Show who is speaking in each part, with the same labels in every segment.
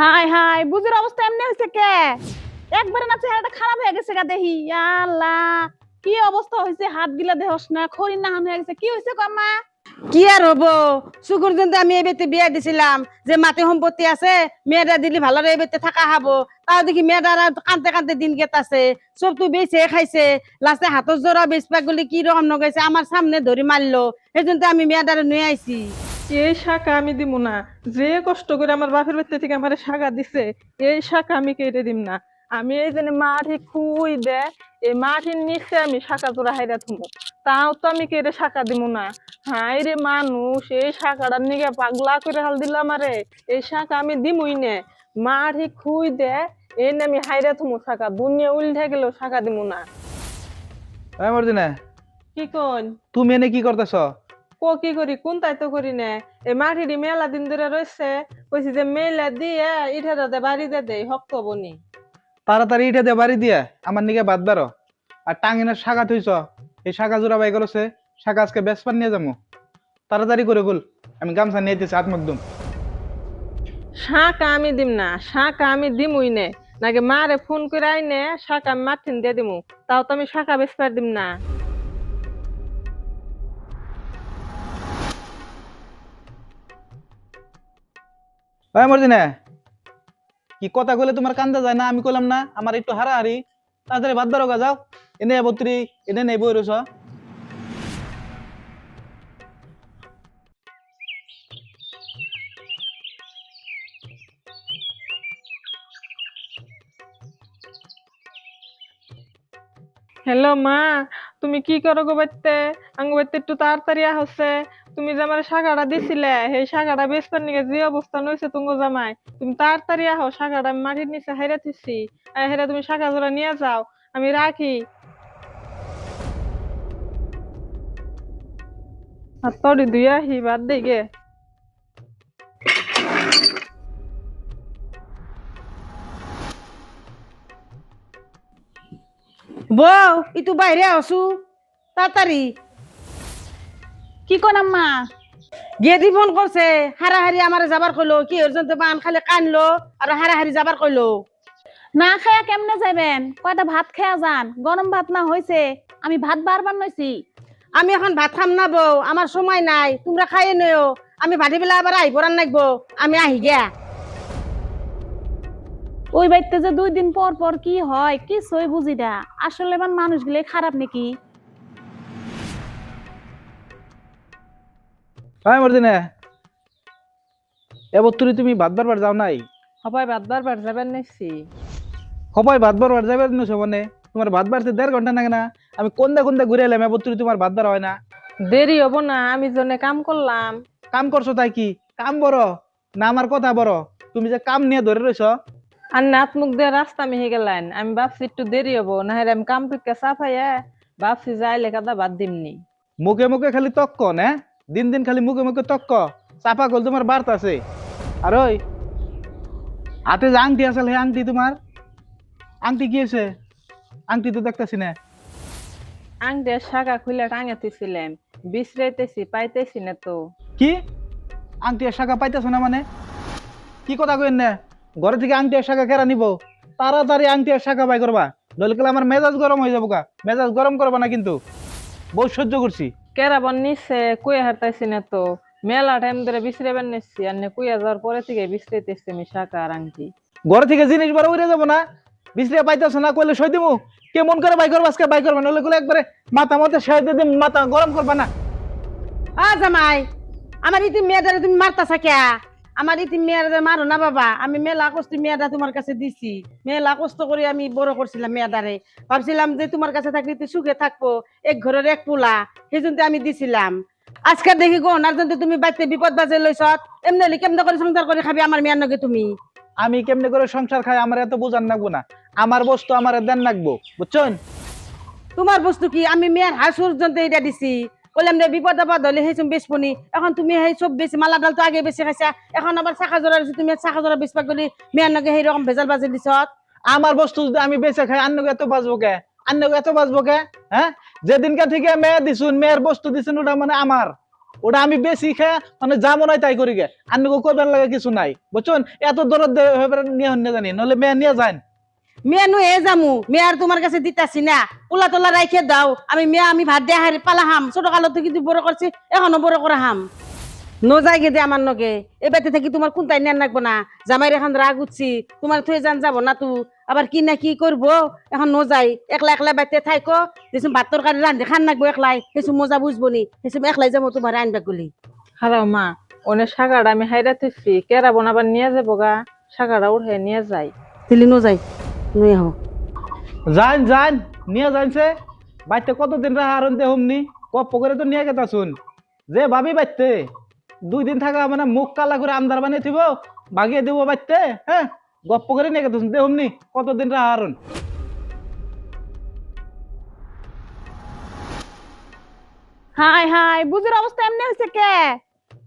Speaker 1: High হাই, বুঝির অবস্থা এমনি হয়েছে কে? একবারে না চেহারাটা খারাপ হয়ে গেছে গা দেহি আল্লাহ কি অবস্থা হয়েছে হাত গিলা দেহস না, খড়ি না হয়ে গেছে। কি হয়েছে কম্মা
Speaker 2: কি আর হব? শুকুর জন্য আমি এই বেতে বিয়া দিছিলাম। যে মাটি সম্পত্তি আছে, মেয়েটা দিলে ভালো এই বেতে থাকা হাবো। তাও দেখি মেয়েটা কানতে কানতে দিন গেতাছে। সব তুই বেছে খাইছে। লাস্টে হাতর জোড়া বেচপা গুলি কি রকম নগাইছে, আমার সামনে ধরি মারলো। সেই জন্য আমি মেয়েটারে নিয়ে আইছি।
Speaker 3: এই শাখা আমি দিব না যে কষ্ট করে আমার বাপের বাড়িতে থেকে আমার শাখা দিছে এই শাখা আমি কেটে দিব না। আমি এই জন্য মাটি খুই দে এই মাটির নিচে আমি শাখা জোড়া হাইরা থুমো। তাও তো আমি কেটে শাখা দিব না। হাই রে মানুষ এই শাখাটা নিগে পাগলা করে হাল দিল আমারে। এই শাখা আমি দিমই নে। মাটি খুই দে এই আমি হাইরা থুমো শাখা। দুনিয়া উল্টে গেলেও শাখা দিব না। কি কোন
Speaker 4: তুমি এনে কি করতেছ?
Speaker 3: ক কি করি কোন তাই তো করি না? এই মাটির মেলা দিন ধরে রয়েছে কইছি যে মেলা দিয়ে ইটা দাদা বাড়ি দে দেই হক তো বনি।
Speaker 4: তাড়াতাড়ি ইটা দিয়ে বাড়ি দিয়ে আমার নিকে বাদ বারো। আর টাঙ্গিনের শাখা থইছ এই শাখা জোড়া বাই করছে শাখা আজকে বেসপার নিয়ে যাব তাড়াতাড়ি করে গুল আমি গামছা নিয়ে দিচ্ছি আত্মকদম
Speaker 3: শাঁকা আমি দিম না শাঁকা আমি দিমুই নে। নাকি মারে ফোন করে আইনে আমি মাঠিন দিয়ে দিমু তাও তো আমি শাঁকা বেসপার দিম না।
Speaker 4: হ্যাঁ মর্জিনা, কি কথা কইলে তোমার কান্দা যায় না? আমি কইলাম না, আমার একটু হারাহারি। তাড়াতাড়ি বাদ বারো যাও। এনে বত্রি এনে নেই বই রয়েছ
Speaker 3: হ্যালো মা, তুমি কি করো গো বাইতে আঙ্গ বাইতে একটু তাড়াতাড়ি হচ্ছে তুমি যে আমার শাখাটা দিছিলে, সেই শাখাটা বেসপার নিকে যে অবস্থা নইছে তুঙ্গ জামাই, তুমি তাড়াতাড়ি আহো শাখাটা আমি মাটির নিচে হাইরা আর হেরা তুমি শাখা জোড়া নিয়ে যাও, আমি রাখি। আর তরি দুই আহি বাদ গে।
Speaker 2: বউ ইটু বাইরে আসু, তাড়াতাড়ি।
Speaker 1: কি কোন আম্মা?
Speaker 2: গেদি ফোন করছে হারাহারি আমার যাবার কইলো। কি ওর জন্য পান খালি কানলো আর হারাহারি যাবার কইলো।
Speaker 1: না খায়া কেমনে যাবেন কয়টা ভাত খায়া যান? গরম ভাত না হয়েছে আমি ভাত বারবার নইছি।
Speaker 2: আমি এখন ভাত খাম না বউ আমার সময় নাই তোমরা খাইয়ে নিও। আমি ভাটি বেলা আবার আই পড়ান নাকবো আমি আহি গিয়া।
Speaker 1: ওই বাড়িতে যে দুই দিন পর পর কি হয় কি সই বুঝি না। আসলে মানুষগুলো খারাপ নাকি?
Speaker 4: হ্যাঁ মর্জিনা এবার তুই তুমি বাদ বারবার যাও নাই?
Speaker 3: সবাই বাদ বারবার যাবেন নাইছি।
Speaker 4: সবাই ভাত বারবার যাবে নিছো মানে? তোমার ভাত বাড়তে দেড় ঘণ্টা লাগে না? আমি কোনদা কোনদা ঘুরে এলাম এবার তুই তোমার ভাত বাড়া হয় না।
Speaker 3: দেরি হব না আমি জন্য কাম করলাম।
Speaker 4: কাম করছ তাই কি? কাম বড় না আমার কথা বড়? তুমি যে কাম নিয়ে ধরে রয়েছ
Speaker 3: আর নাত মুখ দিয়ে রাস্তা মিহি গেলেন। আমি ভাবছি একটু দেরি হব না হলে আমি কাম টুকে চাপাইয়া ভাবছি যাই লেখাটা বাদ দিমনি।
Speaker 4: মুখে মুখে খালি তক্ক না? দিন দিন খালি মুখে মুখে তক্ক চাপা কল তোমার বার্ত আছে। আর ওই হাতে যে আংটি আছে সেই আংটি তোমার? আংটি কি আছে আংটি তো দেখতেছি না।
Speaker 3: আংটির শাখা খুলে টাঙাতেছিলাম বিশ্রাইতেছি পাইতেছি না তো।
Speaker 4: কি? আংটি শাখা পাইতেছ না মানে? কি কথা কইন না? ঘরে থেকে আংটি শাখা কেরা নিব? তাড়াতাড়ি আংটি শাখা বাই করবা। নইলে গেলে আমার মেজাজ গরম হয়ে যাব গা। মেজাজ গরম করবা না কিন্তু। বহু সহ্য করছি।
Speaker 3: কেরাবন নিচ্ছে কুয়ে হারতাইছি না তো। মেলা টাইম ধরে বিশ্রাইবেন নিচ্ছি আর কুয়ে যাওয়ার পরে থেকে বিশ্রাইতেছি আমি শাখা আর আংটি।
Speaker 4: ঘর থেকে জিনিস বড় উড়ে যাব না। বিশ্রিয়া পাইতেছ না কইলে সই দিমু। কেমন করে বাই করবা আজকে বাই করবে নইলে গেলে একবারে মাথা মতে সই দিয়ে মাথা গরম করবা না।
Speaker 2: আ জামাই আমার ইতি মেয়েদের তুমি মারতাছা কিয়া আমার ইতি মেয়েটারে মারো না বাবা আমি মেলা কষ্ট মেয়েটা তোমার কাছে দিছি। মেলা কষ্ট করে আমি বড় করছিলাম মেয়েটারে ভাবছিলাম যে তোমার কাছে থাকলে তুই সুখে থাকব এক ঘরের এক পোলা সেই জন্য আমি দিছিলাম। আজকে দেখি গো না তুমি বাড়িতে বিপদ বাজে লইছ এমনি হলে কেমনে করে সংসার করে খাবি আমার মেয়ের নগে তুমি?
Speaker 4: আমি কেমনে করে সংসার খাই আমার এত বোঝান লাগবো না। আমার বস্তু আমার দেন লাগবো বুঝছেন?
Speaker 2: তোমার বস্তু কি? আমি মেয়ের হাসুর জন্য এটা দিছি। বললাম রে বিপদ আপদ হলে সেই বেচবনি। এখন তুমি সেই সব বেশি মালা ডালতো আগে বেশি খাইছা। এখন আবার শাখা জোড়া দিছি তুমি শাখা জোড়া বেচবা গলি, মেয়ের নগে সেই রকম ভেজাল বাজে দিছ।
Speaker 4: আমার বস্তু যদি আমি বেঁচে খাই অন্য এত বাঁচবো কে? অন্য এত বাঁচবো কে? হ্যাঁ? যেদিনকে থেকে মেয়ে দিছুন, মেয়ের বস্তু দিছুন, ওটা মানে আমার। ওটা আমি বেশি খেয়ে মানে যা হয় তাই করি গে। আমি করবেন লাগে কিছু নাই। বুঝছেন? এত দরদ নিয়ে জানি নলে মেয়ে নিয়ে যান
Speaker 2: মেয়ে নু এ যামু। মেয়ে আর তোমার কাছে দিতাছি না। পোলা তোলা রাইখে দাও। আমি মেয়ে আমি ভাত দিয়ে হারি পালা হাম ছোট কালত কিন্তু বড় করছি এখনও বড় করা হাম ন যাই গে দে আমার নগে এ বাড়িতে থাকি তোমার কোনটাই নেন রাখব না। জামাইর এখন রাগ উঠছি। তোমার থয়ে যান যাব না তু। আবার কি না কি করব? এখন ন যাই। একলা একলা বাড়িতে থাইকো। যেসব ভাত তরকারি রান্ধে খান নাকবো একলাই সেসব মজা বুঝব নি। সেসব একলাই যাব তোমার আনবা গুলি
Speaker 3: হারাও মা ওনে শাকাটা আমি হাইরা তুইছি কেরা বনাবার নিয়ে যাব গা? শাকাটা উঠে নিয়ে যাই।
Speaker 2: দিলি ন যাই। নই হো
Speaker 4: যান যান নিয়ে যাইছে বাইতে কতদিন রাহা আর দেহমনি গপ্প করে তো নিয়ে গেতা শুন। যে ভাবি বাইতে দুই দিন থাকা মানে মুখ কালা করে আমদার বানিয়ে থিব বাগিয়ে দিব বাইতে হ্যাঁ? গপ্প করে নিয়ে গেতা শুন দেহমনি কতদিন রাহা আরন
Speaker 1: হাই হাই বুঝির অবস্থা এমনি হয়েছে কে?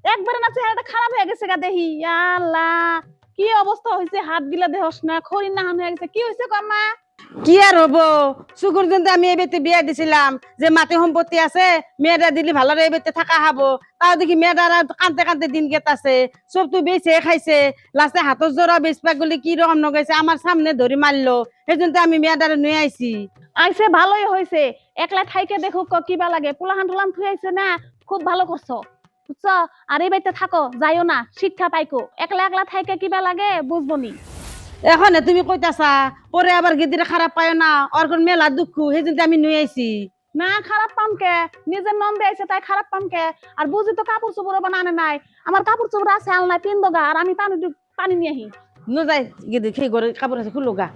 Speaker 1: একবারে না চেহারাটা খারাপ হয়ে গেছে গা দেহি। আল্লাহ কি অবস্থা হয়েছে হাত গিলা দেহস না খড়ি না হয়ে গেছে কি হয়েছে কমা
Speaker 2: কি আর হব? শুকুর জন্য আমি এই বেতে বিয়া দিছিলাম যে মাটি সম্পত্তি আছে মেয়েটা দিলে ভালো এই বেতে থাকা হাবো। তাও দেখি মেয়েটা কানতে কানতে দিন গেতাছে সব তো বেছে খাইছে লাস্টে হাতর জোড়া বেচপা গুলি কি রকম নগাইছে আমার সামনে ধরে মারলো সেই জন্য আমি মেয়েটারে নিয়ে আইছি।
Speaker 1: আইসে ভালোই হয়েছে একলা থাইকে দেখো ক কিবা লাগে। পোলাহান টোলান থুই আইছে না খুব ভালো করছ। বুঝছ? আর এই বাড়িতে থাকো যাইও না শিক্ষা পাইকো। একলা একলা থাইকে কিবা লাগে বুঝব নি।
Speaker 2: এখন তুমি কইতাছা পরে আবার গেদিরে খারাপ পায় না ওর কোন মেলা দুঃখ সেই আমি নিয়ে আইছি।
Speaker 1: না খারাপ পাম কে? নিজের নন্দে আইছে তাই খারাপ পাম কে? আর বুঝি তো কাপড় চোপড় বানানে নাই। আমার কাপড় চোপড় আছে আলনায় পিন্দগা আর আমি পানি পানি নিয়ে আহি।
Speaker 2: ন যাই গেদি সেই ঘরে কাপড় আছে খুলো গা